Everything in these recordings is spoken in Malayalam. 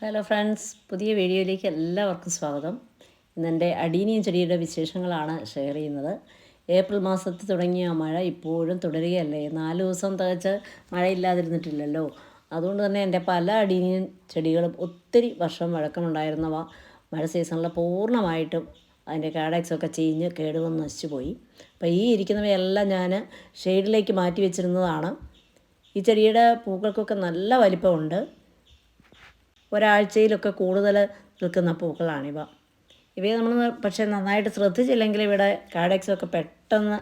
ഹലോ ഫ്രണ്ട്സ് പുതിയ വീഡിയോയിലേക്ക് എല്ലാവർക്കും സ്വാഗതം. ഇന്നെന്റെ അടീനിയം ചെടിയുടെ വിശേഷങ്ങളാണ് ഷെയർ ചെയ്യുന്നത്. ഏപ്രിൽ മാസത്തിൽ തുടങ്ങിയ മഴ ഇപ്പോഴും തുടരുകയല്ലേ? നാല് ദിവസം തികച്ച് മഴയില്ലാതിരുന്നിട്ടില്ലല്ലോ. അതുകൊണ്ട് തന്നെ എന്റെ പല അടീനിയം ചെടികളും ഒത്തിരി വർഷം വഴക്കമുണ്ടായിരുന്നവ. മഴ സീസണിൽ പൂർണമായിട്ടും അതിന്റെ കാഡക്സൊക്കെ ചീഞ്ഞ് കേടുവന്ന് നശിച്ചു പോയി അപ്പോൾ ഈ ഇരിക്കുന്നവയെല്ലാം ഞാൻ ഷെയ്ഡിലേക്ക് മാറ്റി വെച്ചിരുന്നതാണ്. ഈ ചെടിയുടെ പൂക്കൾക്കൊക്കെ നല്ല വലിപ്പമുണ്ട്. ഒരാഴ്ചയിലൊക്കെ കൂടുതൽ നിൽക്കുന്ന പൂക്കളാണിവ. ഇവയെ നമ്മൾ പക്ഷേ നന്നായിട്ട് ശ്രദ്ധിച്ചില്ലെങ്കിൽ ഇവിടെ കാഡക്സൊക്കെ പെട്ടെന്ന്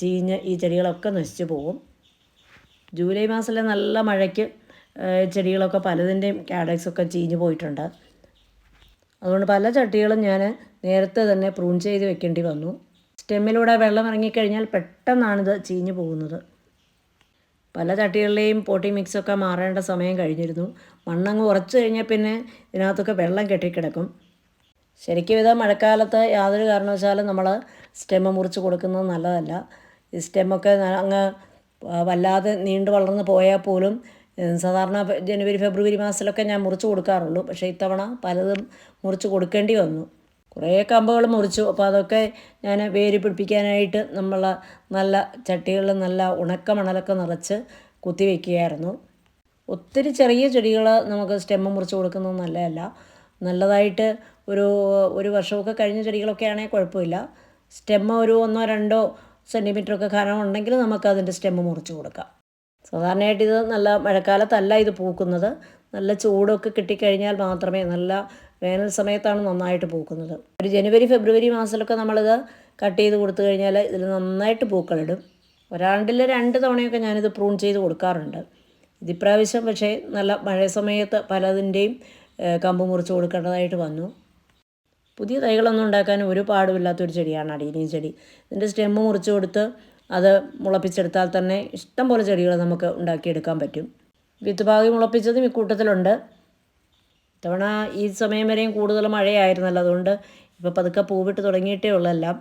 ചീഞ്ഞ് ഈ ചെടികളൊക്കെ നശിച്ചു പോകും. ജൂലൈ മാസത്തിലെ നല്ല മഴയ്ക്ക് ചെടികളൊക്കെ പലതിന്റെയും കാഡക്സൊക്കെ ചീഞ്ഞു പോയിട്ടുണ്ട്. അതുകൊണ്ട് പല ചട്ടികളും ഞാൻ നേരത്തെ തന്നെ പ്രൂൺ ചെയ്ത് വെക്കേണ്ടി വന്നു. സ്റ്റെമ്മിലൂടെ വെള്ളം ഇറങ്ങിക്കഴിഞ്ഞാൽ പെട്ടെന്നാണിത് ചീഞ്ഞു പോകുന്നത്. പല ചട്ടികളിലെയും പോട്ടി മിക്സൊക്കെ മാറേണ്ട സമയം കഴിഞ്ഞിരുന്നു. മണ്ണങ്ങ് ഉറച്ചു കഴിഞ്ഞാൽ പിന്നെ ഇതിനകത്തൊക്കെ വെള്ളം കെട്ടിക്കിടക്കും. ശരിക്കും ഇത് മഴക്കാലത്ത് യാതൊരു കാരണവശാലും നമ്മൾ സ്റ്റെമ്മ് മുറിച്ച് കൊടുക്കുന്നത് നല്ലതല്ല. ഈ സ്റ്റെമ്മൊക്കെ അങ്ങ് വല്ലാതെ നീണ്ടു വളർന്ന് പോയാൽ പോലും സാധാരണ ജനുവരി ഫെബ്രുവരി മാസത്തിലൊക്കെ ഞാൻ മുറിച്ച് കൊടുക്കാറുള്ളൂ. പക്ഷേ ഇത്തവണ പലതും മുറിച്ച് കൊടുക്കേണ്ടി വന്നു. കുറേ കമ്പുകൾ മുറിച്ചു. അപ്പോൾ അതൊക്കെ ഞാൻ വേര് പിടിപ്പിക്കാനായിട്ട് നമ്മൾ നല്ല ചട്ടികളിൽ നല്ല ഉണക്ക മണലൊക്കെ നിറച്ച് കുത്തി വയ്ക്കുകയായിരുന്നു ഒത്തിരി ചെറിയ ചെടികൾ നമുക്ക് സ്റ്റെമ്മ് മുറിച്ച് കൊടുക്കുന്നത് നല്ലതല്ല. നല്ലതായിട്ട് ഒരു ഒരു വർഷമൊക്കെ കഴിഞ്ഞ ചെടികളൊക്കെ ആണെങ്കിൽ കുഴപ്പമില്ല. സ്റ്റെമ്മ് ഒരു ഒന്നോ രണ്ടോ സെന്റിമീറ്ററൊക്കെ കാരണം ഉണ്ടെങ്കിൽ നമുക്ക് അതിന്റെ സ്റ്റെമ്മ് മുറിച്ച് കൊടുക്കാം. സാധാരണയായിട്ട് ഇത് നല്ല മഴക്കാലത്തല്ല ഇത് പൂക്കുന്നത്. നല്ല ചൂടൊക്കെ കിട്ടിക്കഴിഞ്ഞാൽ മാത്രമേ നല്ല വേനൽ സമയത്താണ് നന്നായിട്ട് പൂക്കുന്നത്. ഒരു ജനുവരി ഫെബ്രുവരി മാസത്തിലൊക്കെ നമ്മളിത് കട്ട് ചെയ്ത് കൊടുത്തു കഴിഞ്ഞാൽ ഇതിൽ നന്നായിട്ട് പൂക്കളിടും ഒരാണ്ടിൽ രണ്ട് തവണയൊക്കെ ഞാനിത് പ്രൂൺ ചെയ്ത് കൊടുക്കാറുണ്ട്. ഇതിപ്രാവശ്യം പക്ഷേ നല്ല മഴ സമയത്ത് പലതിന്റെയും കമ്പ് മുറിച്ച് കൊടുക്കേണ്ടതായിട്ട് വന്നു. പുതിയ തൈകളൊന്നും ഉണ്ടാക്കാൻ ഒരു പാടുമില്ലാത്തൊരു ചെടിയാണ് അടീനിയം ചെടി. ഇതിന്റെ സ്റ്റെമ്മ് മുറിച്ച് കൊടുത്ത് അത് മുളപ്പിച്ചെടുത്താൽ തന്നെ ഇഷ്ടം പോലെ ചെടികൾ നമുക്ക് ഉണ്ടാക്കിയെടുക്കാൻ പറ്റും. വിത്ത് പാകി മുളപ്പിച്ചതും ഇക്കൂട്ടത്തിലുണ്ട് ഇത്തവണ ഈ സമയം വരെയും കൂടുതൽ മഴയായിരുന്നല്ലോ. അതുകൊണ്ട് ഇപ്പോൾ പതുക്കെ പൂവിട്ട് തുടങ്ങിയിട്ടേ ഉള്ളെല്ലാം.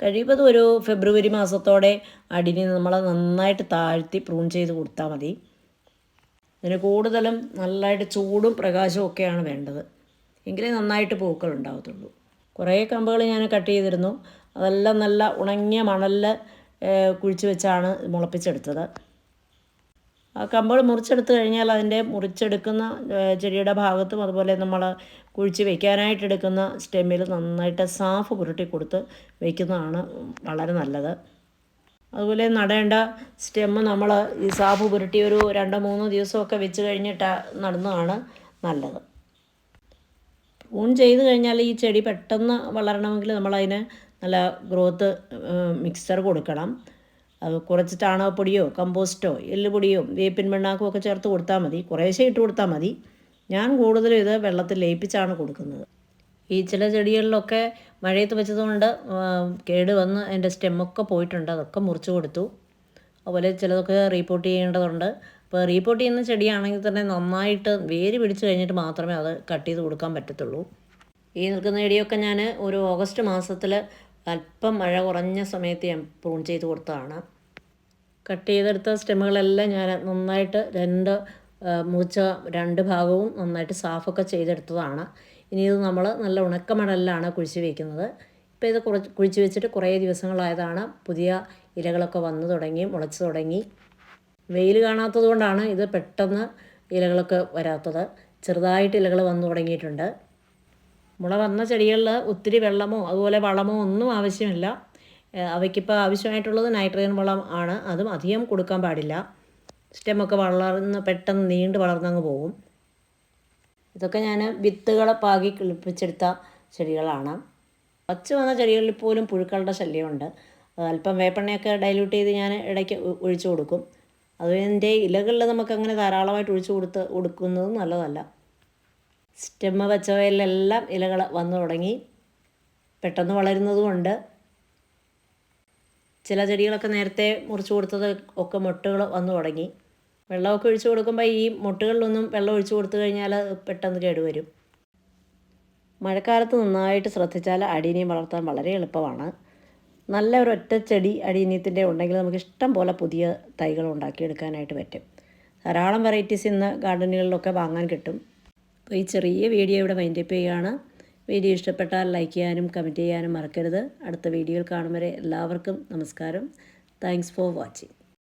കഴിയുമ്പോൾ ഒരു ഫെബ്രുവരി മാസത്തോടെ അടിനി നമ്മൾ നന്നായിട്ട് താഴ്ത്തി പ്രൂൺ ചെയ്ത് കൊടുത്താൽ മതി. ഇതിന് കൂടുതലും നല്ലതായിട്ട് ചൂടും പ്രകാശവും ഒക്കെയാണ് വേണ്ടത്. എങ്കിലേ നന്നായിട്ട് പൂക്കൾ ഉണ്ടാകത്തുള്ളൂ കുറേ കമ്പുകൾ ഞാൻ കട്ട് ചെയ്തിരുന്നു. അതെല്ലാം നല്ല ഉണങ്ങിയ മണലിൽ കുഴിച്ച് വെച്ചാണ് മുളപ്പിച്ചെടുത്തത്. കമ്പുകൾ മുറിച്ചെടുത്ത് കഴിഞ്ഞാൽ അതിന്റെ മുറിച്ചെടുക്കുന്ന ചെടിയുടെ ഭാഗത്തും അതുപോലെ നമ്മൾ കുഴിച്ച് വെക്കാനായിട്ട് എടുക്കുന്ന സ്റ്റെമ്മിൽ നന്നായിട്ട് സാഫ് പുരട്ടി കൊടുത്ത് വെക്കുന്നതാണ് വളരെ നല്ലത്. അതുപോലെ നടേണ്ട സ്റ്റെമ്മ് നമ്മൾ ഈ സാഫ് പുരട്ടി ഒരു രണ്ടോ മൂന്നോ ദിവസമൊക്കെ വെച്ച് കഴിഞ്ഞിട്ട് നടുന്നതാണ് നല്ലത്. പൂൺ ചെയ്ത് കഴിഞ്ഞാൽ ഈ ചെടി പെട്ടെന്ന് വളരണമെങ്കിൽ നമ്മളതിന് നല്ല ഗ്രോത്ത് മിക്സ്ചർ കൊടുക്കണം. അത് കുറച്ച് ചാണകപ്പൊടിയോ കമ്പോസ്റ്റോ എല്ലുപൊടിയോ വേപ്പിൻ പിണ്ണാക്കും ഒക്കെ ചേർത്ത് കൊടുത്താൽ മതി. കുറേശ്ശെ ഇട്ട് കൊടുത്താൽ മതി. ഞാൻ കൂടുതലും ഇത് വെള്ളത്തിൽ ലയിപ്പിച്ചാണ് കൊടുക്കുന്നത്. ഈ ചില ചെടികളിലൊക്കെ മഴയത്ത് വെച്ചതുകൊണ്ട് കേട് വന്ന് അതിന്റെ സ്റ്റെമ്മൊക്കെ പോയിട്ടുണ്ട്. അതൊക്കെ മുറിച്ച് കൊടുത്തു. അതുപോലെ ചിലതൊക്കെ റീപ്പോർട്ട് ചെയ്യേണ്ടതുണ്ട്. അപ്പോൾ റീപ്പോർട്ട് ചെയ്യുന്ന ചെടിയാണെങ്കിൽ തന്നെ നന്നായിട്ട് വേര് പിടിച്ച് കഴിഞ്ഞിട്ട് മാത്രമേ അത് കട്ട് ചെയ്ത് കൊടുക്കാൻ പറ്റത്തുള്ളൂ. ഈ നിൽക്കുന്ന ചെടിയൊക്കെ ഞാൻ ഒരു ഓഗസ്റ്റ് മാസത്തിൽ അല്പം മഴ കുറഞ്ഞ സമയത്ത് ഞാൻ പ്രൂൺ ചെയ്ത് കൊടുത്തതാണ്. കട്ട് ചെയ്തെടുത്ത സ്റ്റെമുകളെല്ലാം ഞാൻ നന്നായിട്ട് രണ്ട് മൂച്ച രണ്ട് ഭാഗവും നന്നായിട്ട് സാഫൊക്കെ ചെയ്തെടുത്തതാണ്. ഇനി ഇത് നമ്മൾ നല്ല ഉണക്കമണലിലാണ് കുഴിച്ച് വയ്ക്കുന്നത് ഇപ്പോൾ ഇത് കുറച്ച് കുഴിച്ച് വെച്ചിട്ട് കുറേ ദിവസങ്ങളായതാണ് പുതിയ ഇലകളൊക്കെ വന്നു തുടങ്ങി മുളച്ച് തുടങ്ങി. വെയിൽ കാണാത്തത് കൊണ്ടാണ് ഇത് പെട്ടെന്ന് ഇലകളൊക്കെ വരാത്തത്. ചെറുതായിട്ട് ഇലകൾ വന്നു തുടങ്ങിയിട്ടുണ്ട്. മുള വന്ന ചെടികളിൽ ഒത്തിരി വെള്ളമോ അതുപോലെ വളമോ ഒന്നും ആവശ്യമില്ല. അവയ്ക്കിപ്പോൾ ആവശ്യമായിട്ടുള്ളത് നൈട്രജൻ വളം ആണ്. അതും അധികം കൊടുക്കാൻ പാടില്ല. സ്റ്റെമ്മൊക്കെ വളർന്ന് പെട്ടെന്ന് നീണ്ട് വളർന്നങ്ങ് പോകും. ഇതൊക്കെ ഞാൻ വിത്തുകളെ പാകി കിളിപ്പിച്ചെടുത്ത ചെടികളാണ്. പച്ച വന്ന ചെടികളിൽ പോലും പുഴുക്കളുടെ ശല്യമുണ്ട്. അല്പം വേപ്പെണ്ണയൊക്കെ ഡൈല്യൂട്ട് ചെയ്ത് ഞാൻ ഇടയ്ക്ക് ഒഴിച്ചു കൊടുക്കും. അതിന്റെ ഇലകളിൽ നമുക്കങ്ങനെ ധാരാളമായിട്ട് ഒഴിച്ചു കൊടുത്ത് കൊടുക്കുന്നത് നല്ലതല്ല. സ്റ്റെമ്മ് വെച്ചവയിലെല്ലാം ഇലകൾ വന്നു തുടങ്ങി. പെട്ടെന്ന് വളരുന്നതുകൊണ്ട് ചില ചെടികളൊക്കെ നേരത്തെ മുറിച്ചു കൊടുത്തത് ഒക്കെ മുട്ടുകൾ വന്നു തുടങ്ങി. വെള്ളമൊക്കെ ഒഴിച്ചു കൊടുക്കുമ്പോൾ ഈ മുട്ടുകളിലൊന്നും വെള്ളം ഒഴിച്ചു കൊടുത്തു കഴിഞ്ഞാൽ പെട്ടെന്ന് കേടുവരും. മഴക്കാലത്ത് നന്നായിട്ട് ശ്രദ്ധിച്ചാൽ അടീനിയം വളർത്താൻ വളരെ എളുപ്പമാണ്. നല്ല ഒരു ഒറ്റ ചെടി അടീനിയത്തിന്റെ ഉണ്ടെങ്കിൽ നമുക്ക് ഇഷ്ടം പോലെ പുതിയ തൈകൾ ഉണ്ടാക്കിയെടുക്കാനായിട്ട് പറ്റും. ധാരാളം വെറൈറ്റീസ് ഇന്ന് ഗാർഡനുകളിലൊക്കെ വാങ്ങാൻ കിട്ടും. അപ്പോൾ ഈ ചെറിയ വീഡിയോ ഇവിടെ വൈൻഡപ്പ് ചെയ്യുകയാണ്. വീഡിയോ ഇഷ്ടപ്പെട്ടാൽ ലൈക്ക് ചെയ്യാനും കമന്റ് ചെയ്യാനും മറക്കരുത്. അടുത്ത വീഡിയോയിൽ കാണും വരെ എല്ലാവർക്കും നമസ്കാരം. Thanks for watching